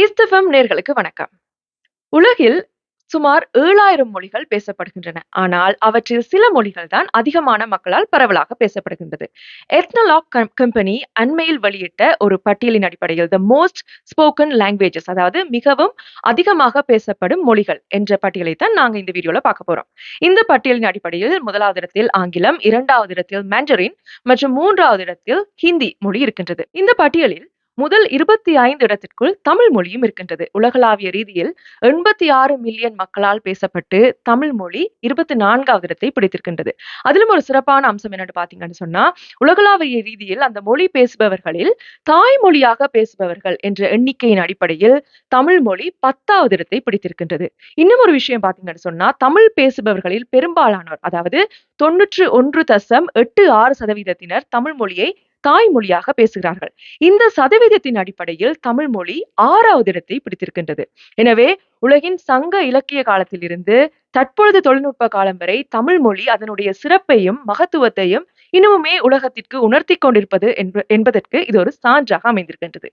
East நேர்களுக்கு வணக்கம். உலகில் சுமார் ஏழாயிரம் மொழிகள் பேசப்படுகின்றன. ஆனால் அவற்றில் சில மொழிகள் தான் அதிகமான மக்களால் பரவலாக பேசப்படுகின்றது. எத்னலாக் கம்பெனி அண்மையில் வெளியிட்ட ஒரு பட்டியலின் அடிப்படையில் த மோஸ்ட் ஸ்போக்கன் லாங்குவேஜஸ் அதாவது மிகவும் அதிகமாக பேசப்படும் மொழிகள் என்ற பட்டியலை தான் நாங்க இந்த வீடியோல பார்க்க போறோம். இந்த பட்டியலின் அடிப்படையில் முதலாவது இடத்தில் ஆங்கிலம் இரண்டாவது இடத்தில் மேண்டரின் மற்றும் மூன்றாவது இடத்தில் ஹிந்தி மொழி இருக்கின்றது. இந்த பட்டியலில் முதல் இருபத்தி ஐந்து இடத்திற்குள் தமிழ் மொழியும் இருக்கின்றது. உலகளாவிய ரீதியில் எண்பத்தி ஆறு மில்லியன் மக்களால் பேசப்பட்டு தமிழ் மொழி இருபத்தி நான்காவது இடத்தை பிடித்திருக்கின்றது. அதிலும் ஒரு சிறப்பான அம்சம் என்னன்னு பாத்தீங்கன்னு சொன்னா உலகளாவிய ரீதியில் அந்த மொழி பேசுபவர்களில் தாய்மொழியாக பேசுபவர்கள் என்ற எண்ணிக்கையின் அடிப்படையில் தமிழ் மொழி பத்தாவது இடத்தை பிடித்திருக்கின்றது. இன்னும் ஒரு விஷயம் பாத்தீங்கன்னு சொன்னா தமிழ் பேசுபவர்களில் பெரும்பாலானோர் அதாவது தொன்னூற்று ஒன்று தசம் எட்டு ஆறு சதவீதத்தினர் தமிழ் மொழியை தாய்மொழியாக பேசுகிறார்கள். இந்த சதவீதத்தின் அடிப்படையில் தமிழ் மொழி ஆறாவது இடத்தை பிடித்திருக்கின்றது. எனவே உலகின் சங்க இலக்கிய காலத்திலிருந்து தற்பொழுது தொழில்நுட்ப காலம் வரை தமிழ் மொழி அதனுடைய சிறப்பையும் மகத்துவத்தையும் இன்னுமுமே உலகத்திற்கு உணர்த்தி கொண்டிருப்பது என்பதற்கு இது ஒரு சான்றாக அமைந்திருக்கின்றது.